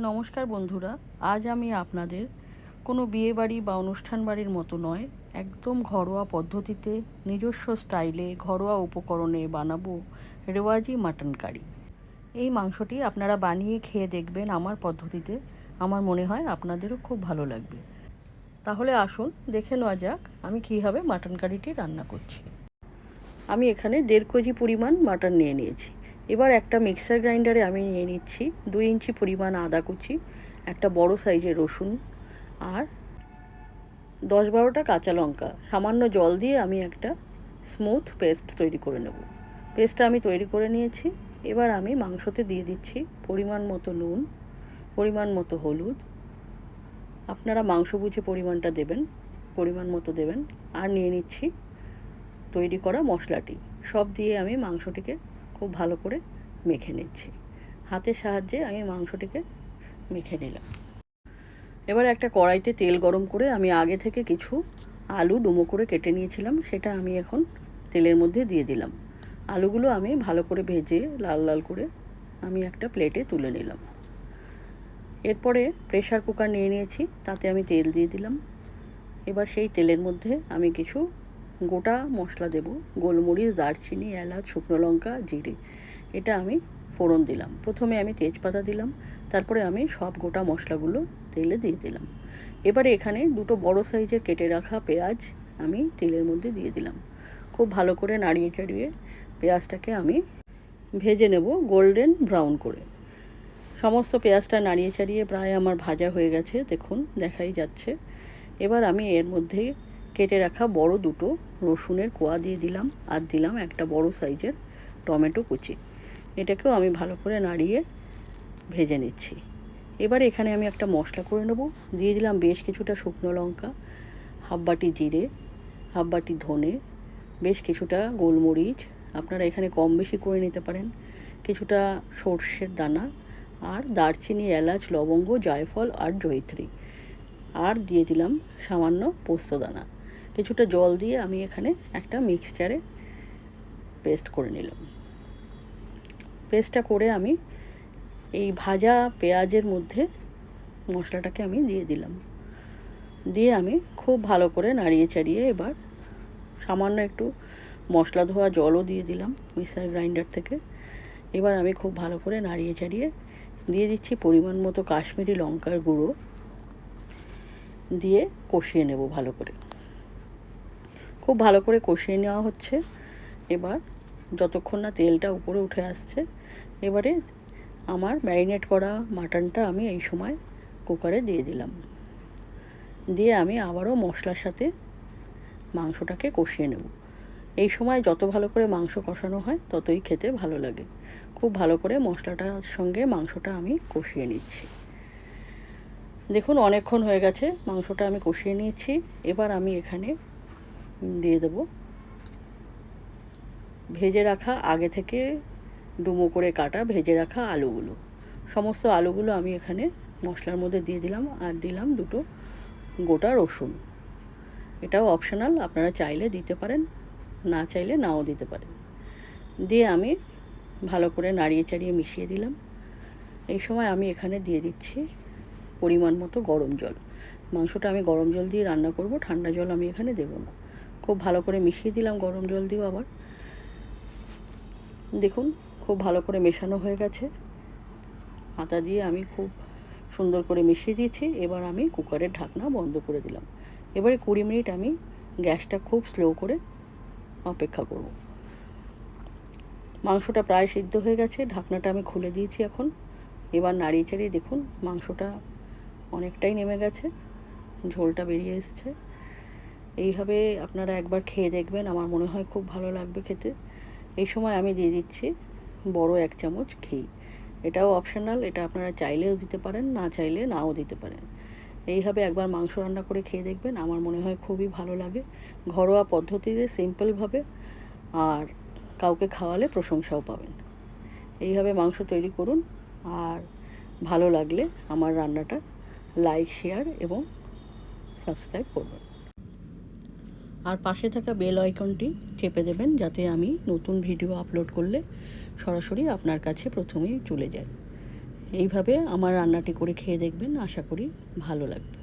নমস্কার বন্ধুরা, আজ আমি আপনাদের কোনো বিয়ে বাড়ি বা অনুষ্ঠান বাড়ির মতো নয়, একদম ঘরোয়া পদ্ধতিতে নিজস্ব স্টাইলে ঘরোয়া উপকরণে বানাবো রেওয়াজি মাটন কারি। এই মাংসটি আপনারা বানিয়ে খেয়ে দেখবেন আমার পদ্ধতিতে, আমার মনে হয় আপনাদেরও খুব ভালো লাগবে। তাহলে আসুন, দেখে নেওয়া যাক আমি কীভাবে মাটন কারিটি রান্না করছি। আমি এখানে দেড় কেজি পরিমাণ মাটন নিয়ে নিয়েছি। এবার একটা মিক্সার গ্রাইন্ডারে আমি নিয়ে নিচ্ছি দুই ইঞ্চি পরিমাণ আদা কুচি, একটা বড় সাইজের রসুন আর দশ বারোটা কাঁচা লঙ্কা। সামান্য জল দিয়ে আমি একটা স্মুথ পেস্ট তৈরি করে নেব। পেস্টটা আমি তৈরি করে নিয়েছি। এবার আমি মাংসতে দিয়ে দিচ্ছি পরিমাণ মতো নুন, পরিমাণ মতো হলুদ। আপনারা মাংস বুঝে পরিমাণটা দেবেন, পরিমাণ মতো দেবেন। আর নিয়ে নিচ্ছি তৈরি করা মশলাটি। সব দিয়ে আমি মাংসটিকে খুব ভালো করে মেখে নিচ্ছি। হাতের সাহায্যে আমি মাংসটিকে মেখে নিলাম। এবার একটা কড়াইতে তেল গরম করে আমি আগে থেকে কিছু আলু ডুমো করে কেটে নিয়েছিলাম, সেটা আমি এখন তেলের মধ্যে দিয়ে দিলাম। আলুগুলো আমি ভালো করে ভেজে লাল লাল করে আমি একটা প্লেটে তুলে নিলাম। এরপরে প্রেশার কুকার নিয়ে নিয়েছি, তাতে আমি তেল দিয়ে দিলাম। এবার সেই তেলের মধ্যে আমি কিছু গোটা মশলা দেব, গোলমরিচ, দারচিনি, এলাচ, শুকনো লঙ্কা, জিরে। এটা আমি ফোড়ন দিলাম। প্রথমে আমি তেজপাতা দিলাম, তারপরে আমি সব গোটা মশলাগুলো তেলে দিয়ে দিলাম। এবারে এখানে দুটো বড় সাইজের কেটে রাখা পেঁয়াজ আমি তেলের মধ্যে দিয়ে দিলাম। খুব ভালো করে নাড়িয়ে চাড়িয়ে পেঁয়াজটাকে আমি ভেজে নেব গোল্ডেন ব্রাউন করে। সমস্ত পেঁয়াজটা নাড়িয়ে চাড়িয়ে প্রায় আমার ভাজা হয়ে গেছে, দেখুন, দেখাই যাচ্ছে। এবার আমি এর মধ্যে কেটে রাখা বড় দুটো রসুনের কোয়া দিয়ে দিলাম আর দিলাম একটা বড় সাইজের টমেটো কুচি। এটাকেও আমি ভালো করে নাড়িয়ে ভেজে নিচ্ছি। এবার এখানে আমি একটা মশলা করে নেব। দিয়ে দিলাম বেশ কিছুটা শুকনো লঙ্কা, হাফ বাটি জিরে, হাফ বাটি ধনে, বেশ কিছুটা গোলমরিচ। আপনারা এখানে কম বেশি করে নিতে পারেন। কিছুটা সর্ষের দানা আর দারচিনি, এলাচ, লবঙ্গ, জায়ফল আর জয়িত্রী। আর দিয়ে দিলাম সামান্য পোস্তদানা কিছুটা জল দিয়ে আমি এখানে একটা মিক্সচারে পেস্ট করে নিলাম। পেস্টটা করে আমি এই ভাজা পেঁয়াজের মধ্যে মশলাটাকে আমি দিয়ে দিলাম। দিয়ে আমি খুব ভালো করে নাড়িয়ে চাড়িয়ে এবার সামান্য একটু মশলা ধোয়া জলও দিয়ে দিলাম মিক্সার গ্রাইন্ডার থেকে। এবার আমি খুব ভালো করে নাড়িয়ে চাড়িয়ে দিয়ে দিচ্ছি পরিমাণ মতো কাশ্মীরি লঙ্কার গুঁড়ো। দিয়ে কষিয়ে নেব ভালো করে। খুব ভালো করে কষিয়ে নেওয়া হচ্ছে। এবার যতক্ষণ না তেলটা উপরে উঠে আসছে, এবারে আমার ম্যারিনেট করা মাটনটা আমি এই সময় কুকারে দিয়ে দিলাম। দিয়ে আমি আবারও মশলার সাথে মাংসটাকে কষিয়ে নেব। এই সময় যত ভালো করে মাংস কষানো হয়, ততই খেতে ভালো লাগে। খুব ভালো করে মশলাটার সঙ্গে মাংসটা আমি কষিয়ে নিচ্ছি। দেখুন, অনেকক্ষণ হয়ে গেছে, মাংসটা আমি কষিয়ে নিয়েছি। এবার আমি এখানে দিয়ে দেব। ভেজে রাখা আগে থেকে ডুমো করে কাটা, ভেজে রাখা আলুগুলো। সমস্ত আলুগুলো আমি এখানে মশলার মধ্যে দিয়ে দিলাম আর দিলাম দুটো গোটা রসুন। এটাও অপশনাল আপনারা চাইলে দিতে পারেন, না চাইলে নাও দিতে পারেন। দিয়ে আমি ভালো করে নাড়িয়ে চাড়িয়ে মিশিয়ে দিলাম। এই সময় আমি এখানে দিয়ে দিচ্ছি পরিমাণ মতো গরম জল। মাংসটা আমি গরম জল দিয়ে রান্না করব, ঠান্ডা জল আমি এখানে দেবো না। খুব ভালো করে মিশিয়ে দিলাম, গরম জল দিয়েও আবার। দেখুন, খুব ভালো করে মেশানো হয়ে গেছে। আটা দিয়ে আমি খুব সুন্দর করে মিশিয়ে দিয়েছি। এবার আমি কুকারের ঢাকনা বন্ধ করে দিলাম। এবারে কুড়ি মিনিট আমি গ্যাসটা খুব স্লো করে অপেক্ষা করব। মাংসটা প্রায় সিদ্ধ হয়ে গেছে, ঢাকনাটা আমি খুলে দিয়েছি এখন। এবার নাড়িয়ে চাড়িয়ে দেখুন, মাংসটা অনেকটাই নেমে গেছে, ঝোলটা বেরিয়ে এসছে। এইভাবে আপনারা একবার খেয়ে দেখবেন। আমার মনে হয় খুব ভালো লাগবে খেতে। এই সময় আমি দিয়ে দিচ্ছি বড় এক চামচ ঘি। এটাও অপশনাল এটা আপনারা চাইলেও দিতে পারেন, না চাইলে নাও দিতে পারেন। এইভাবে একবার মাংস রান্না করে খেয়ে দেখবেন, আমার মনে হয় খুবই ভালো লাগে। ঘরোয়া পদ্ধতিতে সিম্পলভাবে আর কাউকে খাওয়ালে প্রশংসাও পাবেন। এইভাবে মাংস তৈরি করুন, আর ভালো লাগলে আমার রান্নাটা লাইক শেয়ার এবং সাবস্ক্রাইব করবেন। আর পাশে থাকা বেল আইকনটি চেপে দেবেন যাতে আমি নতুন ভিডিও আপলোড করলে সরাসরি আপনার কাছে প্রথমেই চলে যায়। এইভাবে আমার রান্নাটি করে খেয়ে দেখবেন, আশা করি ভালো লাগবে।